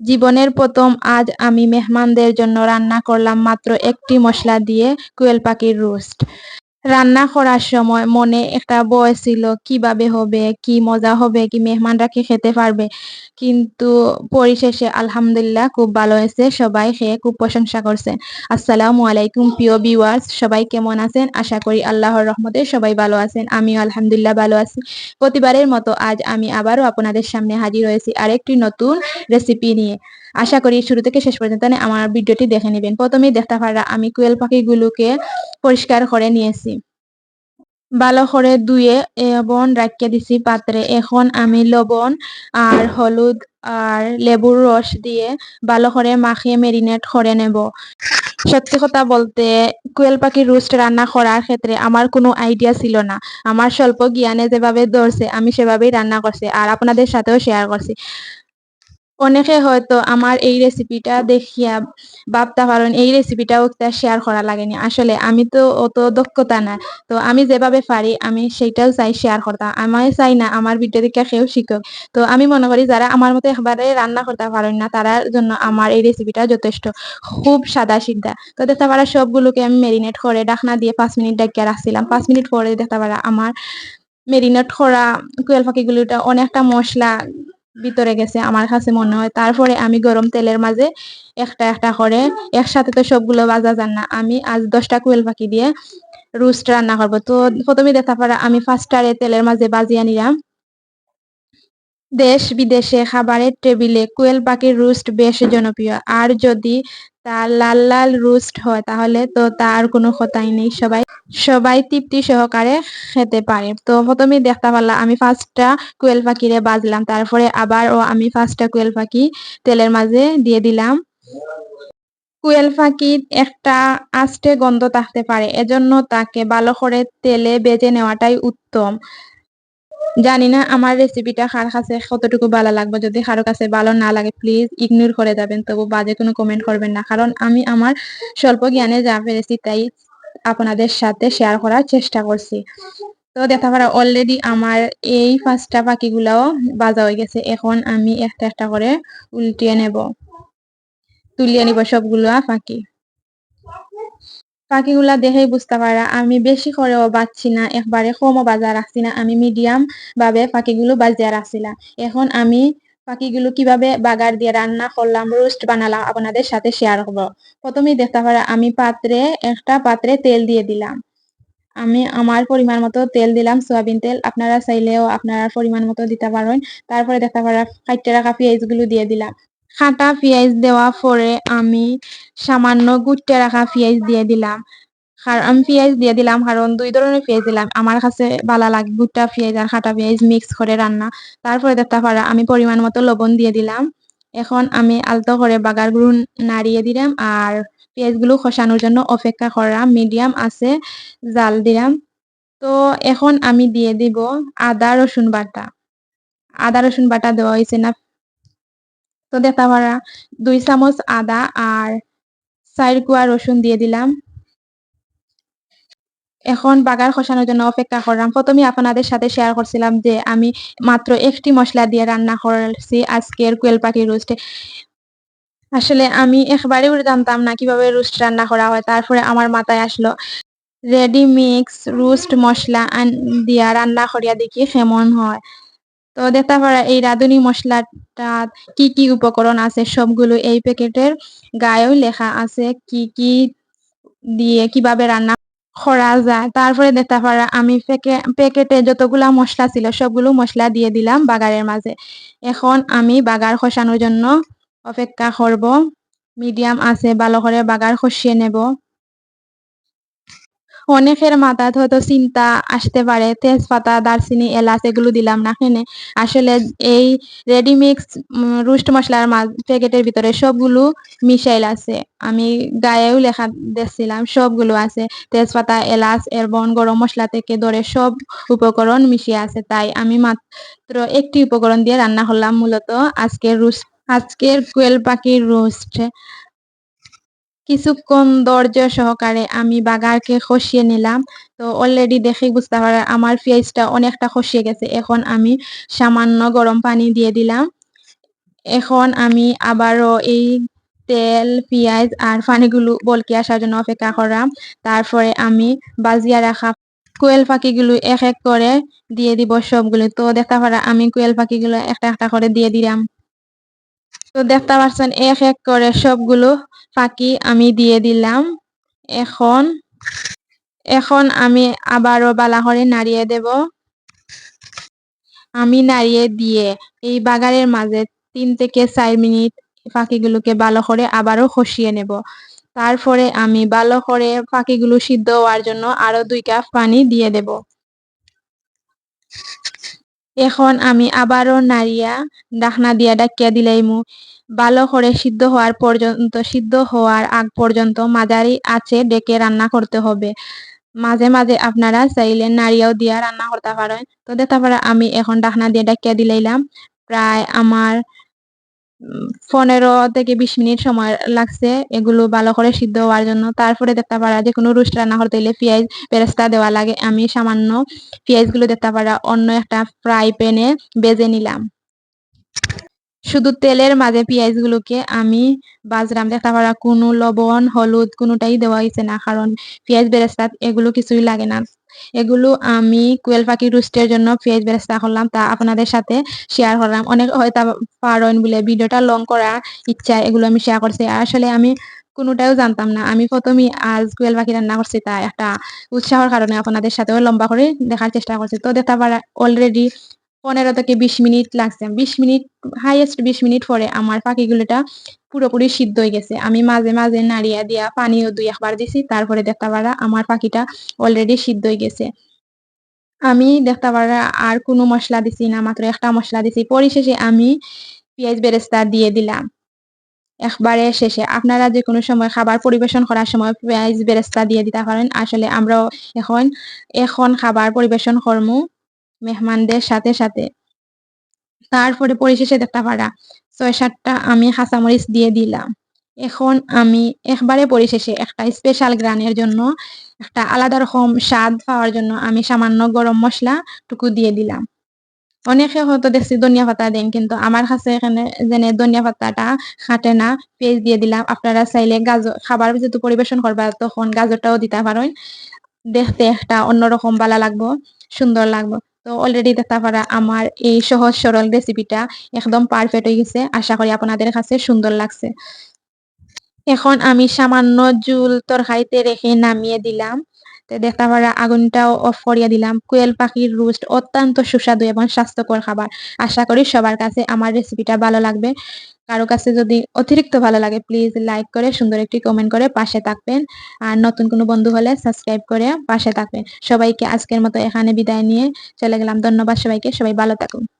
জীবনের প্রথম আজ আমি মেহমানদের জন্য রান্না করলাম মাত্র একটি মশলা দিয়ে কুয়েল পাখির রোস্ট। রান্না করার সময় মনে একটা ভয় ছিল কীভাবে হবে, কি মজা হবে, কি মেহমানরা কি খেতে পারবে। কিন্তু পরিশেষে আলহামদুলিল্লাহ খুব ভালো হয়েছে সবাই খেয়ে খুব প্রশংসা করছেন আসসালামু আলাইকুম প্রিয় ভিউয়ার্স সবাই কেমন আছেন? আশা করি আল্লাহর রহমতে সবাই ভালো আছেন, আমিও আলহামদুলিল্লাহ ভালো আছি। প্রতিবারের মতো আজ আমি আবারও আপনাদের সামনে হাজির হয়েছি আরেকটি নতুন রেসিপি নিয়ে। আশা করি শুরু থেকে শেষ পর্যন্ত আমার ভিডিওটি দেখে নেবেন। প্রথমেই দেখতে পারা, আমি কুয়েল পাখিগুলোকে পরিষ্কার করে নিয়েছি। ভালো করে ধুয়ে এবং রাখিয়ে দিছি পাত্রে। এখন আমি লবণ আর হলুদ আর লেবুর রস দিয়ে ভালো করে মাখিয়ে মেরিনেট করে নেব। সত্যি কথা বলতে, কুয়েল পাখি রোস্ট রান্না করার ক্ষেত্রে আমার কোনো আইডিয়া ছিল না। আমার স্বল্প জ্ঞানে যেভাবে ধরছে, আমি সেভাবেই রান্না করছি আর আপনাদের সাথেও শেয়ার করছি। অনেকে হয়তো আমার এই রেসিপিটা দেখিয়া ভাবতে পারেন, এই রেসিপিটাও শেয়ার করা লাগেনি। আসলে আমি তো অত দক্ষতা না, তো আমি যেভাবে পারি, আমি সেইটাও চাই শেয়ার করতাম আমি চাই না আমার ভিডিও দেখে কেউ শিখুক। তো আমি মনে করি যারা আমার মতো একবারে রান্না করতে পারেন না তারার জন্য আমার এই রেসিপিটা যথেষ্ট। খুব সাদা সিদ্ধা তো দেখতে পারা সবগুলোকে আমি মেরিনেট করে ডাকনা দিয়ে পাঁচ মিনিট ডাকিয়ে রাখছিলাম। পাঁচ মিনিট পরে দেখতে পারা আমার মেরিনেট করা কুয়েল পাখিগুলোটা অনেকটা মশলা ভিতরে গেছে, আমার কাছে মনে হয়। তারপরে আমি গরম তেলের মাঝে একটা একটা করে, একসাথে তো সবগুলো বাজা যান না। আমি আজ দশটা কুয়েল পাখি দিয়ে রুস্ট রান্না করব। তো প্রথমে দেখা পারা, আমি ফার্স্টারে তেলের মাঝে বাজিয়া নিলাম। দেশ বিদেশে খাবারের টেবিলে কুয়েল পাখির রোস্ট বেশ জনপ্রিয়। আর যদি তার লাল লাল রোস্ট হয়, তাহলে তো তার কোনো কথাই নেই, সবাই সবাই তৃপ্তি সহকারে খেতে পারে। তো প্রথমে দেখতে পারলাম, আমি ফার্স্টটা কোয়েল পাখিরে বাজলাম, তারপরে আবার ও আমি ফার্স্টটা কোয়েল পাখি তেলের মাঝে দিয়ে দিলাম। কোয়েল পাখির একটা আস্তে গন্ধ থাকতে পারে, এজন্য তাকে ভালো করে তেলে বেজে নেওয়াটাই উত্তম। জানি না, আমার রেসিপিটা কার কাছে, কতটুকু ভালো লাগবে, যদি কারও কাছে ভালো না লাগে প্লিজ ইগনোর করে যাবেন তবু বাজে কোনো কমেন্ট করবেন না, কারণ আমি আমার স্বল্প জ্ঞানে যা পেরেছি, তাই আপনাদের সাথে শেয়ার করার চেষ্টা করছি। তো দেখা পারা অলরেডি আমার এই পাঁচটা পাখিগুলাও বাজা হয়ে গেছে, এখন আমি একটা একটা করে উল্টিয়ে নেব। তুলিয়ে নিব সবগুলো পাখি পাখিগুলা দেখেই বুঝতে পারা, আমি বেশি করেও বাজছি না, একবারে কমও বাজা রাখছি না, আমি মিডিয়াম ভাবে পাখিগুলো বাজিয়া রাখছিলাম এখন আমি পাখিগুলো কীভাবে বাগার দিয়ে রান্না করলাম রোস্ট বানালাম, আপনাদের সাথে শেয়ার করব। প্রথমেই দেখতে পারা, আমি পাত্রে, একটা পাত্রে তেল দিয়ে দিলাম। আমি আমার পরিমাণ মতো তেল দিলাম, সয়াবিন তেল, আপনারা চাইলেও আপনারা পরিমাণ মতো দিতে পারেন। তারপরে দেখতে পারা কাইটে রাখা পেঁয়াজগুলো দিয়ে দিলাম। কাটা পেঁয়াজ দেওয়া পরে আমি সামান্য গুটে রাখা পেঁয়াজ দিয়ে দিলাম। আমি পেঁয়াজ দিয়ে দিলাম, কারণ দুই ধরনের পেঁয়াজ দিলাম। আমার কাছে ভালো লাগে গুট্টা পেঁয়াজ আর কাটা পেঁয়াজ মিক্স করে রান্না। তারপরে দেখতে পারা, আমি পরিমাণ মতো লবণ দিয়ে দিলাম। এখন আমি আলতো করে বাগারগুলো নাড়িয়ে দিলাম আর পেঁয়াজগুলো খসানোর জন্য অপেক্ষা করা মিডিয়াম আছে, জাল দিলাম। তো এখন আমি দিয়ে দিব আদা রসুন বাটা। আদা রসুন বাটা দেওয়া হয়েছে না তো দেখা পারা দুই চামচ আদা আর চার কুয়া রসুন দিয়ে দিলাম। এখন বাগার খসানোর জন্য অপেক্ষা করলাম প্রথমে আপনাদের সাথে শেয়ার করছিলাম যে আমি মাত্র একটি মশলা দিয়ে রান্না করছি আজকের কোয়েল পাখি রোস্টে আসলে আমি একবারে জানতাম না কীভাবে রোস্ট রান্না করা হয়। তারপরে আমার মাথায় আসলো রেডি মিক্স রোস্ট মশলা দিয়া রান্না করিয়া দেখি কেমন হয়? তো দেখতে পারা, এই রাঁধুনি মশলাটা কি কি উপকরণ আছে? সবগুলো এই প্যাকেটের গায়েও লেখা আছে কি কি দিয়ে কীভাবে রান্না করা যায়। তারপরে দেখতে পারা, আমি প্যাকেটে যতগুলা মশলা ছিল, সবগুলো মশলা দিয়ে দিলাম বাগারের মাঝে। এখন আমি বাগার খসানোর জন্য অপেক্ষা করব। মিডিয়াম আছে, ভালো করে বাগার খসিয়ে নেব। অনেকের মাথায় হয়তো চিন্তা আসতে পারে, তেজপাতা, দারচিনি, এলাচ এগুলো দিলাম না কেনে আসলে এই রেডিমিক্স রুস্ট মশলার প্যাকেটের ভিতরে সবগুলো মিশাইল আছে। আমি গায়েও লেখা দেখছিলাম সবগুলো আছে। তেজপাতা, এলাচ এবং গরম মশলা থেকে ধরে সব উপকরণ মিশিয়ে আছে। তাই আমি মাত্র একটি উপকরণ দিয়ে রান্না করলাম, মূলত আজকের রুস্ট আজকের কোয়েল পাখির রোস্ট কিছুক্ষণ ধৈর্য সহকারে আমি বাগারকে খসিয়ে নিলাম। তো অলরেডি দেখে বুঝতে পারে আমার পেঁয়াজটা অনেকটা খসিয়ে গেছে। এখন আমি সামান্য গরম পানি দিয়ে দিলাম। এখন আমি আবারও এই তেল, পেঁয়াজ আর পানিগুলো বলকে আসার জন্য অপেক্ষা করলাম তারপরে আমি বাজিয়া রাখা কোয়েল পাখিগুলো এক এক করে দিয়ে দিব সবগুলো। তো দেখতে পারা, আমি কোয়েল পাখিগুলো একটা একটা করে দিয়ে দিলাম। তো দেখতে পাচ্ছেন এক এক করে সবগুলো পাখি আমি দিয়ে দিলাম। এখন এখন আমি আবারও বালা করে নাড়িয়ে দেব। আমি নাড়িয়ে দিয়ে এই বাগারের মাঝে তিন থেকে চার মিনিট পাখিগুলোকে ভালো করে আবারও কষিয়ে নেব। তারপরে আমি ভালো করে পাখিগুলো সিদ্ধ হওয়ার জন্য আরও দুই কাপ পানি দিয়ে দেব। এখন আমি আবারও নাড়িয়া, ডাকনা দিয়া ডাকিয়া দিলাইমু। ভালো করে সিদ্ধ হওয়ার পর্যন্ত, সিদ্ধ হওয়ার আগ পর্যন্ত মাঝারি আছে ডেকে রান্না করতে হবে। মাঝে মাঝে আপনারা চাইলে নাড়িয়াও দিয়া রান্না করতে পারেন। তো দেখতে পারে আমি এখন ডাকনা দিয়ে ডাকিয়া দিলাইলাম। প্রায় আমার পনেরো থেকে বিশ মিনিট সময় লাগছে এগুলো ভালো করে সিদ্ধ হওয়ার জন্য। তারপরে দেখতে পারা যে কোনো রুস্ট রান্না করতে হলে পেঁয়াজ বেরেস্তা দেওয়া লাগে। আমি সামান্য পেঁয়াজগুলো দেখতে পারা অন্য একটা ফ্রাই প্যানে বেজে নিলাম। শুধু তেলের মাঝে পেঁয়াজগুলোকে আমি বাজরাম দেখতে পারা কোনো লবণ, হলুদ কোনোটাই দেওয়া হয়েছে না, কারণ পেঁয়াজ বেরেস্তা এগুলো কিছুই লাগে না। এগুলো আমি কোয়েল পাখি রুস্টের জন্য পেঁয়াজ বেরেস্তা করলাম, তা আপনাদের সাথে শেয়ার করলাম। অনেক হয়তো পারেন বলে ভিডিওটা লং করার ইচ্ছা, এগুলো আমি শেয়ার করছি। আসলে আমি কোনোটাও জানতাম না। আমি প্রথমেই আজ কুয়েল পাখি রান্না করছি, তা একটা উৎসাহর কারণে আপনাদের সাথেও লম্বা করে দেখার চেষ্টা করছি। তো দেখতে পারা অলরেডি পনেরো থেকে বিশ মিনিট লাগছে। বিশ মিনিট হাইয়েস্ট বিশ মিনিট পরে আমার পাখিগুলোটা পুরোপুরি সিদ্ধ হয়ে গেছে। আমি মাঝে মাঝে নাড়িয়া দিয়া পানিও দুই একবার দিছি, তারপরে দেখতে পারা আমার পাখিটা অলরেডি সিদ্ধ হয়ে গেছে। আমি দেখতে পারা আর কোনো মশলা দিছি না, মাত্র একটা মশলা দিছি। পরিশেষে আমি পেঁয়াজ বেরেস্তা দিয়ে দিলাম। একবারে শেষে আপনারা যে কোনো সময় খাবার পরিবেশন করার সময় পেঁয়াজ বেরেস্তা দিয়ে দিতে পারেন। আসলে আমরাও এখন এখন খাবার পরিবেশন করমু। মেহমানদের সাথে সাথে। তারপরে পরিশেষে দেখতে পারা ছয় সাতটা আমি কাঁচামরিচ দিয়ে দিলাম। এখন আমি একবারে পরিশেষে একটা স্পেশাল গ্রানের জন্য একটা আলাদা রকম স্বাদ পাওয়ার জন্য আমি সামান্য গরম মশলা টুকু দিয়ে দিলাম। অনেকে হয়তো দেখছি ধনিয়া পাতা দেন, কিন্তু আমার কাছে এখানে যেন ধনিয়া পাতাটা খাটে না পেঁয়াজ দিয়ে দিলাম। আপনারা চাইলে গাজর, খাবার যেহেতু পরিবেশন করবা, তখন গাজরটাও দিতে পারেন। দেখতে একটা অন্যরকম বালা লাগবো, সুন্দর লাগবো। তো অলরেডি দেখতে পারা আমার এই সহজ সরল রেসিপিটা একদম পারফেক্ট হয়ে গেছে। আশা করি আপনাদের কাছে সুন্দর লাগছে। এখন আমি সামান্য জুল তরকারিতে রেখে নামিয়ে দিলাম। দেখতে পারা আগুনটাও অফ করিয়া দিলাম। কোয়েল পাখির রোস্ট অত্যন্ত সুস্বাদু এবং স্বাস্থ্যকর খাবার। আশা করি সবার কাছে আমার রেসিপিটা ভালো লাগবে। কারও কাছে যদি অতিরিক্ত ভালো লাগে প্লিজ লাইক করে সুন্দর একটি কমেন্ট করে পাশে থাকবেন। আর নতুন কোনো বন্ধু হলে সাবস্ক্রাইব করে পাশে থাকবেন। সবাইকে আজকের মতো এখানে বিদায় নিয়ে চলে গেলাম। ধন্যবাদ সবাইকে। সবাই ভালো থাকুন।